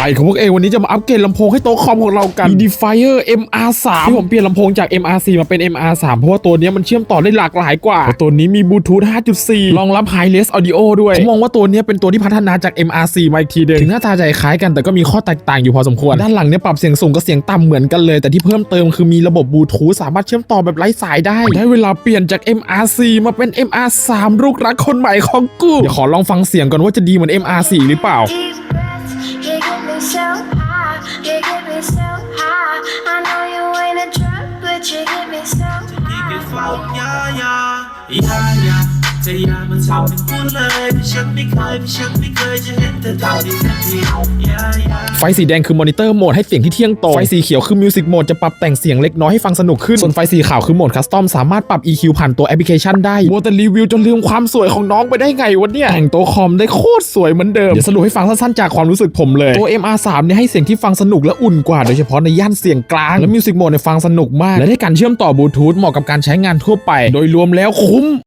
ไปของพวกเองวันนี้จะมาอัปเกรดลำโพงให้โต๊ะคอมของเรากัน Edifier MR3 ที่ผมเปลี่ยนลำโพงจาก MR4 มาเป็น MR3 เพราะว่าตัวเนี้ยมันเชื่อมต่อได้หลากหลายกว่าเพราะตัวนี้มีบลูทูธ5.4รองรับ High Res Audio ด้วย ผมมองว่าตัวเนี้ยเป็นตัวที่พัฒนาจาก MR4 มาอีกทีเดียวถึงหน้าตาจะคล้ายกันแต่ก็มีข้อแตกต่างอยู่พอสมควร ด้านหลังเนี่ยปรับเสียงสูงกับเสียงต่ำเหมือนกันเลย แต่ที่เพิ่มเติมคือมีระบบบลูทูธสามารถเชื่อมต่อแบบไร้สายได้ได้เวลาเปลี่ยนจาก MR4 มาเป็น MR3 ลูกรักคนใหม่ของกูเดี๋ยวขอลองฟังเสียงก่อนว่าจะดีเหมือน MR4 หรือเปล่า me so high, you get me so high. I know you ain't a drug, but you get me so พี่เป็น high. ฟังยายายายาจะอย่ามาทำเป็นพูดเลยที่ฉันไม่เคยที่ฉันไม่เคยจะเห็นเธอทำดีสักทียายา ไฟสีแดงคือมอนิเตอร์โหมดให้เสียงที่เที่ยงตรงไฟสีเขียวคือมิวสิกโหมดจะปรับแต่งเสียงเล็กน้อยให้ฟังสนุกขึ้นส่วนไฟสีขาวคือโหมดคัสตอมสามารถปรับ EQ ผ่านตัวแอปพลิเคชันได้โมแต่รีวิวจนลืมความสวยของน้องไปได้ไงวะเนี่ยแต่งตัวคอมได้โคตรสวยเหมือนเดิมเดี๋ยวสรุปให้ฟังสั้นๆจากความรู้สึกผมเลยตัว MR3 เนี่ยให้เสียงที่ฟังสนุกและอุ่นกว่าโดยเฉพาะในย่านเสียงกลางและมิวสิกโหมดเนี่ยฟังสนุกมาก และได้การเชื่อมต่อบลูทูธเหมาะกับการใช้งานทั่วไป โดยรวมแล้วคุ้ม